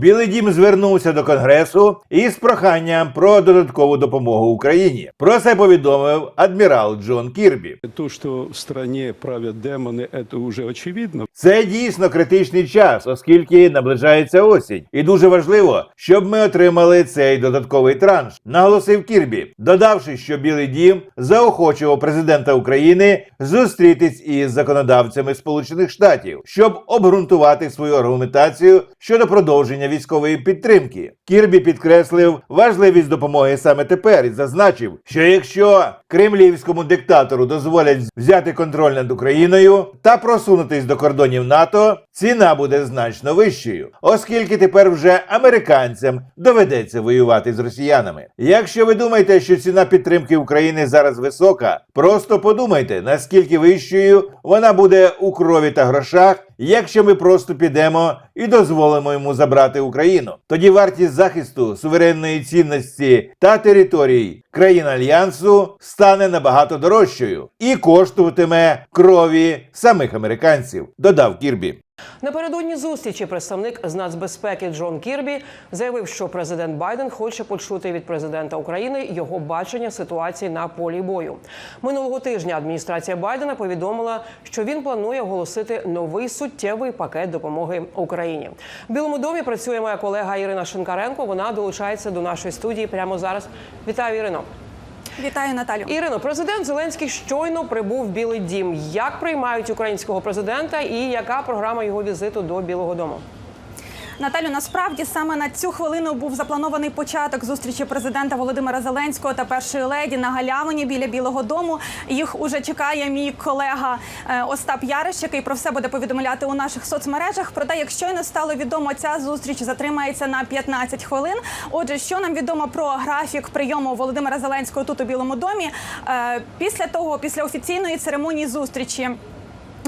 Білий дім звернувся до конгресу із проханням про додаткову допомогу Україні. Про це повідомив адмірал Джон Кірбі. То, что в стране правят демоны, это уже очевидно. Це дійсно критичний час, оскільки наближається осінь, і дуже важливо, щоб ми отримали цей додатковий транш, наголосив Кірбі, додавши, що Білий Дім заохочував президента України зустрітись із законодавцями Сполучених Штатів, щоб обґрунтувати свою аргументацію щодо продовження військової підтримки. Кірбі підкреслив важливість допомоги саме тепер і зазначив, що якщо кремлівському диктатору дозволять взяти контроль над Україною та просунутись до кордонів НАТО, ціна буде значно вищою, оскільки тепер вже американцям доведеться воювати з росіянами. Якщо ви думаєте, що ціна підтримки України зараз висока, просто подумайте, наскільки вищою вона буде у крові та грошах, якщо ми просто підемо і дозволимо йому забрати Україну. Тоді вартість захисту суверенної цінності та територій країн альянсу стане набагато дорожчою і коштуватиме крові самих американців, додав Кірбі. Напередодні зустрічі представник з нацбезпеки Джон Кірбі заявив, що президент Байден хоче почути від президента України його бачення ситуації на полі бою. Минулого тижня адміністрація Байдена повідомила, що він планує оголосити новий суттєвий пакет допомоги Україні. В Білому домі працює моя колега Ірина Шинкаренко. Вона долучається до нашої студії прямо зараз. Вітаю, Ірино. Вітаю, Наталю. Ірино, президент Зеленський щойно прибув в Білий Дім. Як приймають українського президента і яка програма його візиту до Білого Дому? Наталю, насправді саме на цю хвилину був запланований початок зустрічі президента Володимира Зеленського та першої леді на галявині біля Білого Дому. Їх уже чекає мій колега е, Остап Яриш, який про все буде повідомляти у наших соцмережах. Проте, як щойно стало відомо, ця зустріч затримається на 15 хвилин. Отже, що нам відомо про графік прийому Володимира Зеленського тут у Білому домі? Е, Після того, після офіційної церемонії зустрічі.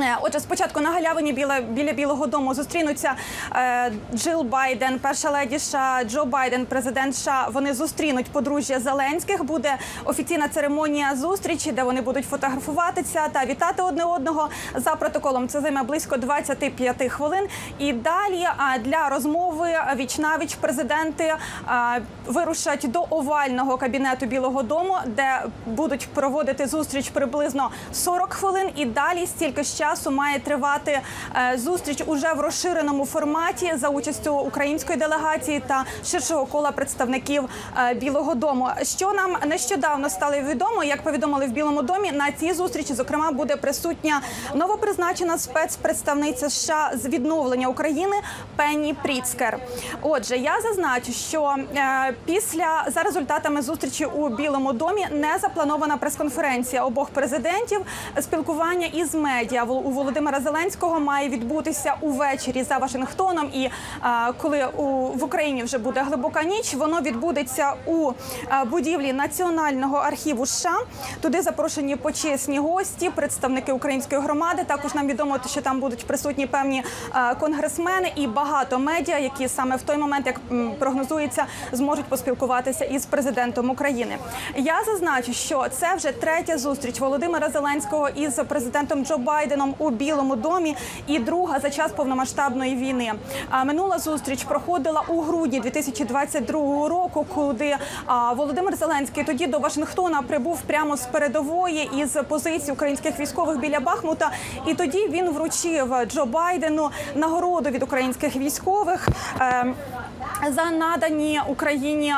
Е, Отже, спочатку на галявині біля, біля Білого Дому зустрінуться е, Джил Байден, перша леді США, Джо Байден, президент США. Вони зустрінуть подружжя Зеленських. Буде офіційна церемонія зустрічі, де вони будуть фотографуватися та вітати одне одного за протоколом. Це займе близько 25 хвилин. І далі для розмови вічнавіч президенти а, вирушать до овального кабінету Білого Дому, де будуть проводити зустріч приблизно 40 хвилин. І далі стільки ж часу має тривати е, зустріч уже в розширеному форматі за участю української делегації та ширшого кола представників е, Білого Дому. Що нам нещодавно стало відомо, як повідомили в Білому домі, на цій зустрічі зокрема буде присутня новопризначена спецпредставниця США з відновлення України Пенні Пріцкер. Отже, я зазначу, що е, після за результатами зустрічі у Білому домі не запланована прес-конференція обох президентів. Спілкування із медіа у Володимира Зеленського має відбутися увечері за Вашингтоном. І коли у в Україні вже буде глибока ніч, воно відбудеться у будівлі Національного архіву США. Туди запрошені почесні гості, представники української громади. Також нам відомо, що там будуть присутні певні конгресмени і багато медіа, які саме в той момент, як прогнозується, зможуть поспілкуватися із президентом України. Я зазначу, що це вже третя зустріч Володимира Зеленського із президентом Джо Байденом у Білому домі, і друга за час повномасштабної війни. А минула зустріч проходила у грудні 2022 року, куди Володимир Зеленський тоді до Вашингтона прибув прямо з передової із позиції українських військових біля Бахмута. І тоді він вручив Джо Байдену нагороду від українських військових. Е, за надані Україні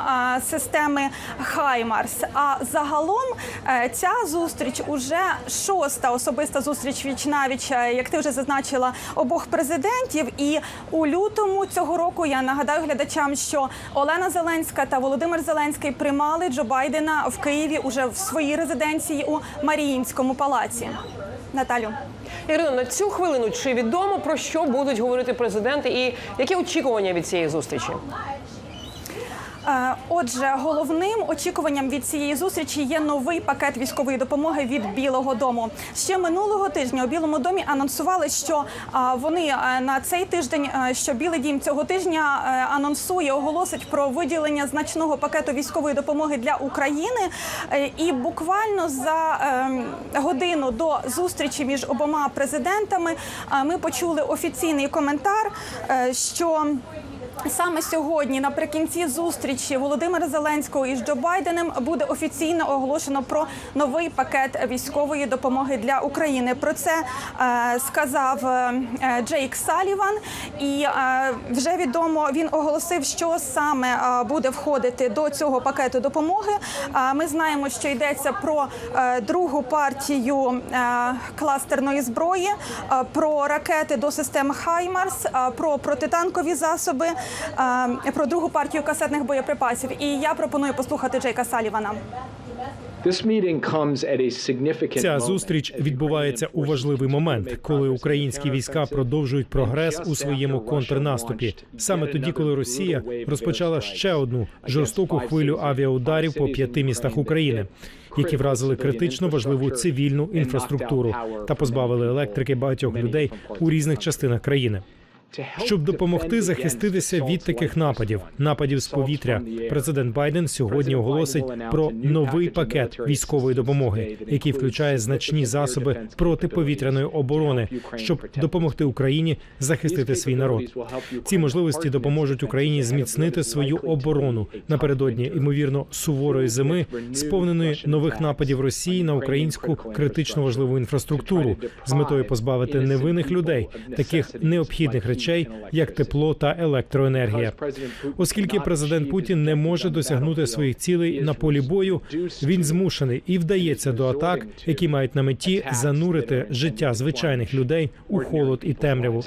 системи Хаймарс. А загалом е, ця зустріч уже шоста особиста зустріч навіч, е, як ти вже зазначила, обох президентів. І у лютому цього року я нагадаю глядачам, що Олена Зеленська та Володимир Зеленський приймали Джо Байдена в Києві уже в своїй резиденції у Маріїнському палаці. Наталю. Ірино, на цю хвилину чи відомо про що будуть говорити президенти і які очікування від цієї зустрічі? Е, Отже, головним очікуванням від цієї зустрічі є новий пакет військової допомоги від Білого Дому. Ще минулого тижня у Білому домі анонсували, що вони е, на цей тиждень, е, що Білий Дім цього тижня е, анонсує, оголосить про виділення значного пакету військової допомоги для України. Е, І буквально за е, годину до зустрічі між обома президентами е, ми почули офіційний коментар, е, що Саме сьогодні, наприкінці зустрічі Володимира Зеленського із Джо Байденом, буде офіційно оголошено про новий пакет військової допомоги для України. Про це е, сказав е, Джейк Саліван, і е, вже відомо він оголосив, що саме е, буде входити до цього пакету допомоги. Е, ми знаємо, що йдеться про е, другу партію е, кластерної зброї, е, про ракети до систем Хаймарс, е, про протитанкові засоби, про другу партію касетних боєприпасів. І я пропоную послухати Джейка Салівана. Ця зустріч відбувається у важливий момент, коли українські війська продовжують прогрес у своєму контрнаступі. Саме тоді, коли Росія розпочала ще одну жорстоку хвилю авіаударів по п'яти містах України, які вразили критично важливу цивільну інфраструктуру та позбавили електрики багатьох людей у різних частинах країни. Щоб допомогти захиститися від таких нападів, нападів з повітря, президент Байден сьогодні оголосить про новий пакет військової допомоги, який включає значні засоби протиповітряної оборони, щоб допомогти Україні захистити свій народ. Ці можливості допоможуть Україні зміцнити свою оборону. Напередодні ймовірно суворої зими, сповненої нових нападів Росії на українську критично важливу інфраструктуру з метою позбавити невинних людей таких необхідних речей, як тепло та електроенергія. Оскільки президент Путін не може досягнути своїх цілей на полі бою, він змушений і вдається до атак, які мають на меті занурити життя звичайних людей у холод і темряву.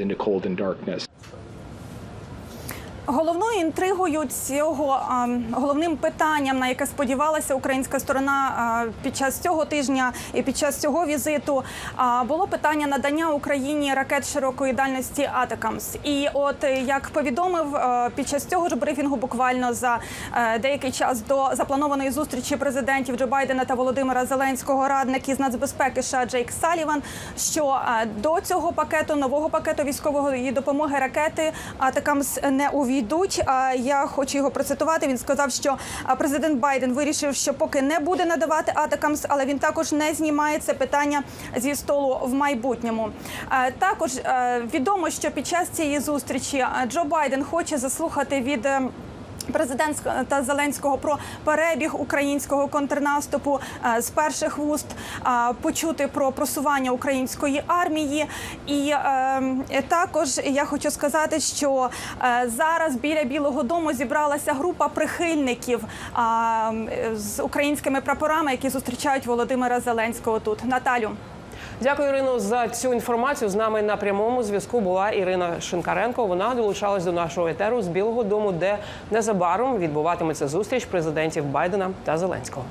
Головною інтригою цього головним питанням, на яке сподівалася українська сторона під час цього тижня і під час цього візиту, було питання надання Україні ракет широкої дальності Атакамс. І от як повідомив під час цього ж брифінгу, буквально за е, деякий час до запланованої зустрічі президентів Джо Байдена та Володимира Зеленського радник із нацбезпеки США Джейк Саліван, що до цього пакету нового пакету військової допомоги ракети Атакамс не увійдуть. А я хочу його процитувати. Він сказав, що президент Байден вирішив, що поки не буде надавати Атакамс, але він також не знімає це питання зі столу в майбутньому. Також відомо, що під час цієї зустрічі Джо Байден хоче заслухати від. Президента Зеленського про перебіг українського контрнаступу е, з перших вуст, е, почути про просування української армії. І е, також я хочу сказати, що зараз біля Білого Дому зібралася група прихильників з українськими прапорами, які зустрічають Володимира Зеленського тут. Наталю. Дякую, Ірино, за цю інформацію. З нами на прямому зв'язку була Ірина Шинкаренко. Вона долучалась до нашого етеру з Білого Дому, де незабаром відбуватиметься зустріч президентів Байдена та Зеленського.